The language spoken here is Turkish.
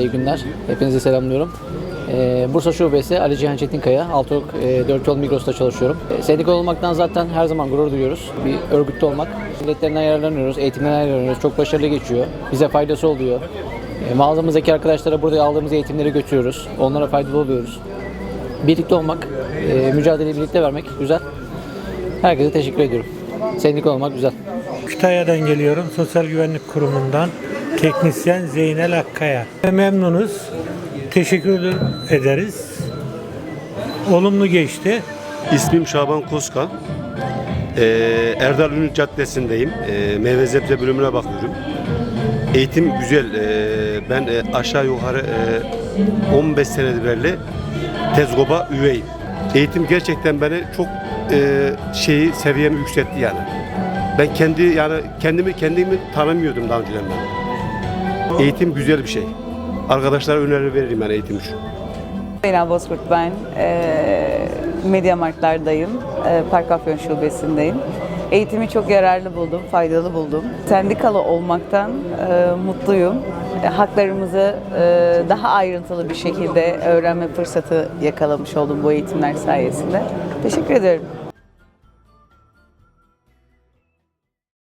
iyi günler. Hepinizi selamlıyorum. Ee, Bursa Şubesi Ali Cihan Çetinkaya, Altok e, 4 Yol Migros'ta çalışıyorum. E, sendikal olmaktan zaten her zaman gurur duyuyoruz. Bir örgütte olmak. Milletlerinden yararlanıyoruz, eğitimden yararlanıyoruz. Çok başarılı geçiyor. Bize faydası oluyor. E, mağazamızdaki arkadaşlara burada aldığımız eğitimleri götürüyoruz. Onlara faydalı oluyoruz. Birlikte olmak, e, mücadeleyi birlikte vermek güzel. Herkese teşekkür ediyorum. Sendikal olmak güzel. Kütahya'dan geliyorum. Sosyal Güvenlik Kurumu'ndan teknisyen Zeynel Akkaya. Memnunuz. Teşekkür ederiz. Olumlu geçti. İsmim Şaban Koska. Ee, Erdal Ünlü Caddesi'ndeyim. Ee, meyve sebze bölümüne bakıyorum. Eğitim güzel. Ee, ben e, aşağı yukarı e, 15 senedir beri Tezgoba üyeyim. Eğitim gerçekten beni çok e, şeyi seviyemi yükseltti yani. Ben kendi yani kendimi kendimi tanımıyordum daha önceden ben. Eğitim güzel bir şey. Arkadaşlara öneri veririm ben eğitim için. Zeynep Bozkurt ben. Ee, Media Markt'lardayım. Ee, Park Afyon Şubesi'ndeyim. Eğitimi çok yararlı buldum, faydalı buldum. Sendikalı olmaktan e, mutluyum. E, haklarımızı e, daha ayrıntılı bir şekilde öğrenme fırsatı yakalamış oldum bu eğitimler sayesinde. Teşekkür ederim.